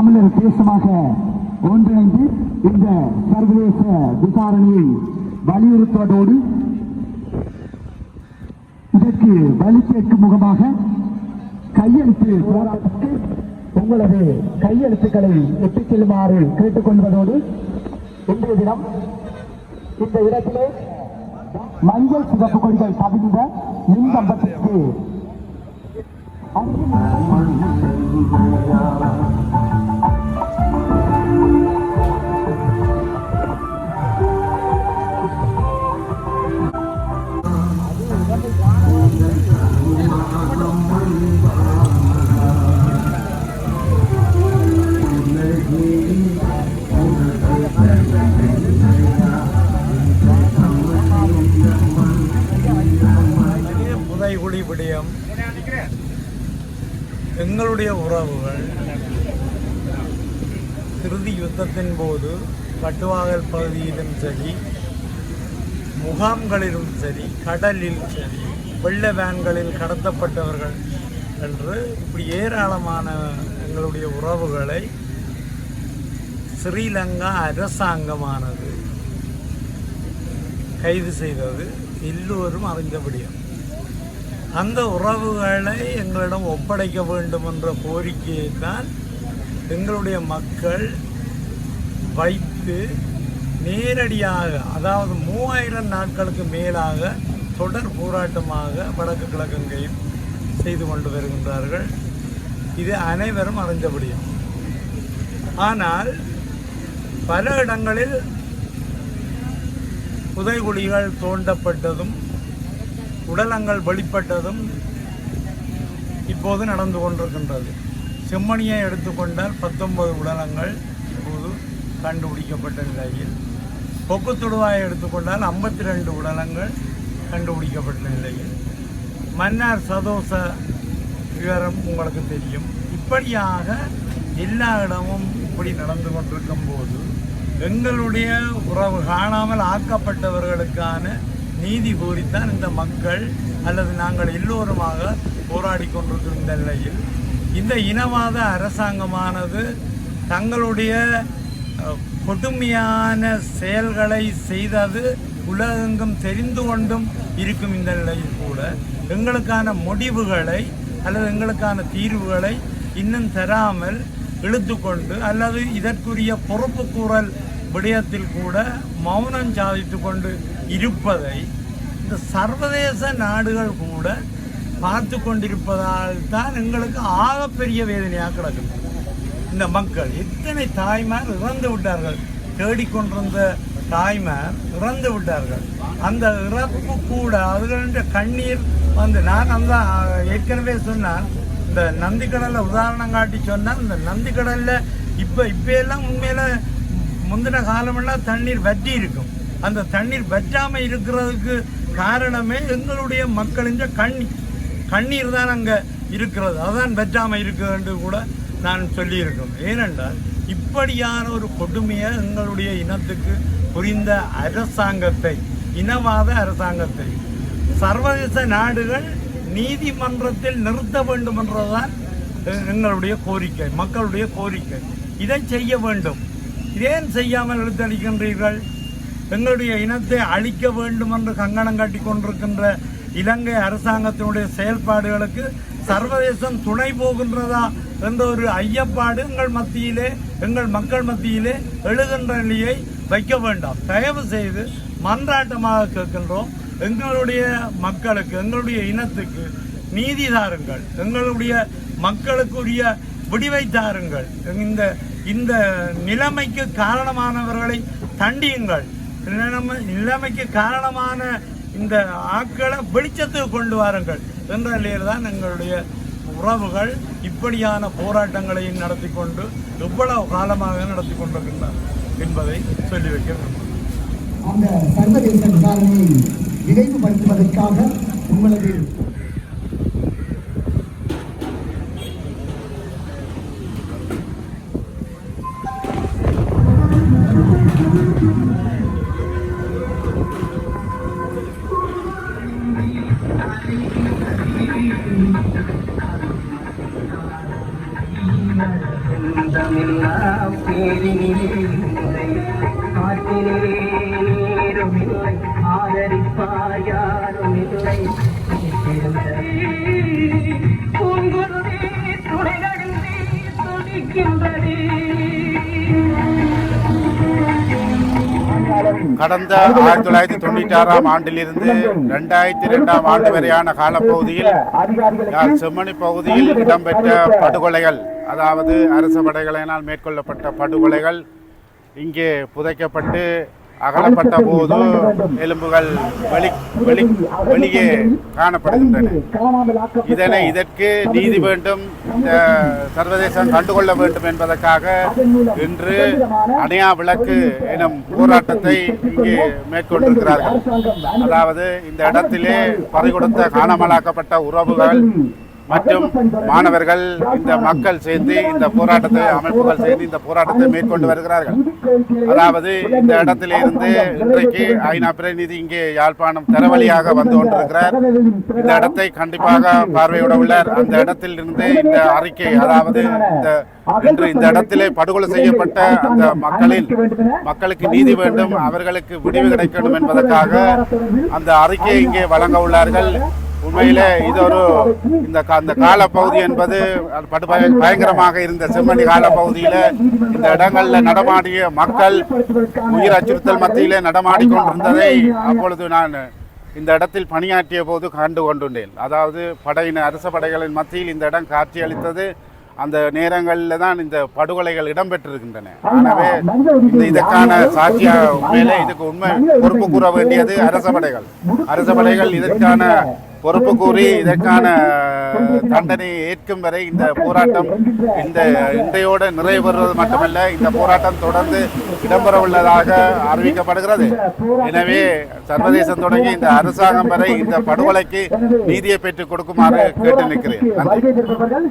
தமிழர் தேசமாக ஒன்றிணைந்து இந்த சர்வதேச விசாரணையை வலியுறுத்துவதோடு இதற்கு வலி கேட்கும் முகமாக கையெழுத்து போராட்டத்துக்கு உங்களது கையெழுத்துக்களை எட்டிச் செல்லுமாறு கேட்டுக்கொள்வதோடு இன்றைய தினம் இந்த இடத்திலே மஞ்சள் சிவப்பு கொடிகள் பதிந்த மின்கம்பத்திற்கு இதே புதைகுழி விடயம் எங்களுடைய உறவுகள் இறுதி யுத்தத்தின் போது பட்டுவாகல் பகுதியிலும் சரி முகாம்களிலும் சரி கடலில் சரி வெள்ள வேன்களில் கடத்தப்பட்டவர்கள் என்று இப்படி ஏராளமான எங்களுடைய உறவுகளை ஸ்ரீலங்கா அரசாங்கமானது கைது செய்தது. எல்லோரும் அறிந்தபடியும் அந்த உறவுகளை எங்களிடம் ஒப்படைக்க வேண்டும் என்ற கோரிக்கையை தான் எங்களுடைய மக்கள் வைத்து நேரடியாக அதாவது மூவாயிரம் நாட்களுக்கு மேலாக தொடர் போராட்டமாக வடக்கு கிழக்கங்கையும் செய்து கொண்டு வருகின்றார்கள். இது அனைவரும் அறிந்தபடியும் ஆனால் பல இடங்களில் புதைகுழிகள் தோண்டப்பட்டதும் உடலங்கள் வெளிப்பட்டதும் இப்போது நடந்து கொண்டிருக்கின்றது. செம்மணியை எடுத்துக்கொண்டால் பத்தொன்பது உடலங்கள் இப்போது கண்டுபிடிக்கப்பட்ட நிலையில். கொக்குத்துடுவாயை எடுத்துக்கொண்டால் ஐம்பத்தி ரெண்டு உடலங்கள் கண்டுபிடிக்கப்பட்ட நிலையில் மன்னார் சதோச விவரம் உங்களுக்கு தெரியும். இப்படியாக எல்லா இடமும் இப்படி நடந்து கொண்டிருக்கும் போது எங்களுடைய உறவு காணாமல் ஆக்கப்பட்டவர்களுக்கான நீதி கோரித்தான் இந்த மக்கள் அல்லது நாங்கள் எல்லோருமாக போராடி கொண்டிருக்கிற நிலையில் இந்த இனவாத அரசாங்கமானது தங்களுடைய கொடுமையான செயல்களை செய்தது உலகெங்கும் தெரிந்து கொண்டும் இருக்கும் இந்த நிலையில் கூட எங்களுக்கான முடிவுகளை அல்லது எங்களுக்கான தீர்வுகளை இன்னும் தராமல் இழுத்துக்கொண்டு அல்லது இதற்குரிய பொறுப்பு கூறல் விடயத்தில் கூட மௌனம் சாதித்து கொண்டு இருப்பதை இந்த சர்வதேச நாடுகள் கூட பார்த்து கொண்டிருப்பதால் தான் எங்களுக்கு ஆகப்பெரிய வேதனையாக கிடக்கும் இந்த மக்கள் எத்தனை தாய்மார் இறந்து விட்டார்கள். தேடிக்கொண்டிருந்த தாய்மார் இறந்து விட்டார்கள். அந்த இறப்பு கூட அதுகளுடைய கண்ணீர் வந்து நான் அந்த ஏற்கனவே சொன்னால் இந்த நந்திக்கடலில் உதாரணம் காட்டி சொன்னால் இந்த நந்திக்கடலில் இப்போ இப்போ எல்லாம் உண்மையில் முந்தின காலமெல்லாம் தண்ணீர் வற்றி இருக்கும். அந்த தண்ணீர் வற்றாமல் இருக்கிறதுக்கு காரணமே எங்களுடைய மக்களின் கண்ணீர் கண்ணீர் தான் அங்கே இருக்கிறது. அதான் வற்றாம என்று கூட நான் சொல்லியிருக்கோம் ஏனென்றால் இப்படியான ஒரு கொடுமையை எங்களுடைய இனத்துக்கு புரிந்த அரசாங்கத்தை இனவாத அரசாங்கத்தை. சர்வதேச நாடுகள் நீதிமன்றத்தில் நிறுத்த வேண்டும் என்றதுதான் எங்களுடைய கோரிக்கை மக்களுடைய கோரிக்கை. இதை செய்ய வேண்டும். ஏன் செய்யாமல் எடுத்தளிக்கின்றீர்கள்? எங்களுடைய இனத்தை அழிக்க வேண்டும் என்று கங்கணம் கட்டி கொண்டிருக்கின்ற இலங்கை அரசாங்கத்தினுடைய செயல்பாடுகளுக்கு சர்வதேசம் துணை போகின்றதா என்ற ஒரு ஐயப்பாடு எங்கள் மத்தியிலே எங்கள் மக்கள் மத்தியிலே எழுகின்ற நிலையை வைக்க வேண்டாம். தயவு செய்து மன்றாட்டமாக கேட்கின்றோம். எங்களுடைய மக்களுக்கு எங்களுடைய இனத்துக்கு நீதி தாருங்கள். எங்களுடைய மக்களுக்குரிய விடிவை தாருங்கள். இந்த இந்த நிலைமைக்கு காரணமானவர்களை தண்டியுங்கள். நிலைமைக்கு காரணமான இந்த ஆட்களை வெளிச்சத்துக்கு கொண்டு வாருங்கள். என்ற நிலையில் தான் எங்களுடைய உறவுகள் இப்படியான போராட்டங்களையும் நடத்தி கொண்டு எவ்வளவு காலமாக நடத்தி கொண்டிருக்கின்றனர் என்பதை சொல்லி வைக்க. அந்த சர்வதேச விசாரணையை விரைவுபடுத்துவதற்காக உங்களது தந்தமே எல்லாம் பேரினிலே இல்லை நீரும் இல்லை ஆதரிப்பார் யாரும் இல்லை பூங்குருவே துடிக்கின்றதே. கடந்த ஆயிரத்தி தொள்ளாயிரத்தி தொண்ணூற்றி ஆறாம் ஆண்டிலிருந்து ரெண்டாயிரத்தி ரெண்டாம் ஆண்டு வரையான காலப்பகுதியில் செம்மணி பகுதியில் இடம்பெற்ற படுகொலைகள் அதாவது அரசு படைகளினால் மேற்கொள்ளப்பட்ட படுகொலைகள் இங்கே புதைக்கப்பட்டு அகலப்பட்ட போது எலும்புகள் வெளி வெளி வெளியே காணப்படுகின்றன. இதனை இதற்கு நீதி வேண்டும் சர்வதேசம் கண்டுகொள்ள வேண்டும் என்பதற்காக இன்று அணையா விளக்கு எனும் போராட்டத்தை இங்கே மேற்கொண்டிருக்கிறார்கள். அதாவது இந்த இடத்திலே பறிகொடுத்த காணாமலாக்கப்பட்ட உறவுகள் மற்றும் மாணவர்கள் இந்த மக்கள் சேர்ந்து இந்த போராட்டத்தை அமைப்புகள் சேர்ந்து இந்த போராட்டத்தை மேற்கொண்டு வருகிறார்கள். அதாவது இந்த இடத்திலிருந்து இன்றைக்கு ஐநா பிரதிநிதி இங்கே யாழ்ப்பாணம் தரவழியாக வந்து கொண்டிருக்கிறார். இந்த இடத்தை கண்டிப்பாக பார்வையிட உள்ளார். அந்த இடத்தில் இருந்து இந்த அறிக்கை அதாவது இந்த இன்று இந்த இடத்திலே படுகொலை செய்யப்பட்ட அந்த மக்களின் மக்களுக்கு நீதி வேண்டும் அவர்களுக்கு விடிவு கிடைக்கணும் என்பதற்காக அந்த அறிக்கையை இங்கே வழங்க உள்ளார்கள். உண்மையிலே இது ஒரு இந்த கா- இந்த காலப்பகுதி என்பது படு பயங்கரமாக இருந்த செம்மணி காலப்பகுதியில இந்த இடங்கள்ல நடமாடிய மக்கள் உயிர் அச்சுறுத்தல் மத்தியிலே நடமாடி கொண்டிருந்ததை அப்பொழுது நான் இந்த இடத்தில் பணியாற்றிய போது கண்டு கொண்டுள்ளேன். அதாவது படையின அரச படைகளின் மத்தியில் இந்த இடம் காட்சியளித்தது. அந்த நேரங்களில் தான் இந்த படுகொலைகள் இடம்பெற்றிருக்கின்றன. எனவே இந்த இதற்கான சாட்சியா உண்மையிலே இதுக்கு உண்மை பொறுப்பு கூற வேண்டியது அரச படைகள். அரச படைகள் இதற்கான பொறுப்பு கூறி இதற்கான தண்டனையை ஏற்கும் வரை இந்த போராட்டம் இந்த இன்றையோடு நிறைவேறுவது மட்டுமல்ல இந்த போராட்டம் தொடர்ந்து இடம்பெற உள்ளதாக அறிவிக்கப்படுகிறது எனவே சர்வதேசம் தொடங்கி இந்த அரசாங்கம் வரை இந்த படுகொலைக்கு நீதியை பெற்றுக் கொடுக்குமாறு கேட்டு நிற்கிறேன் நன்றி.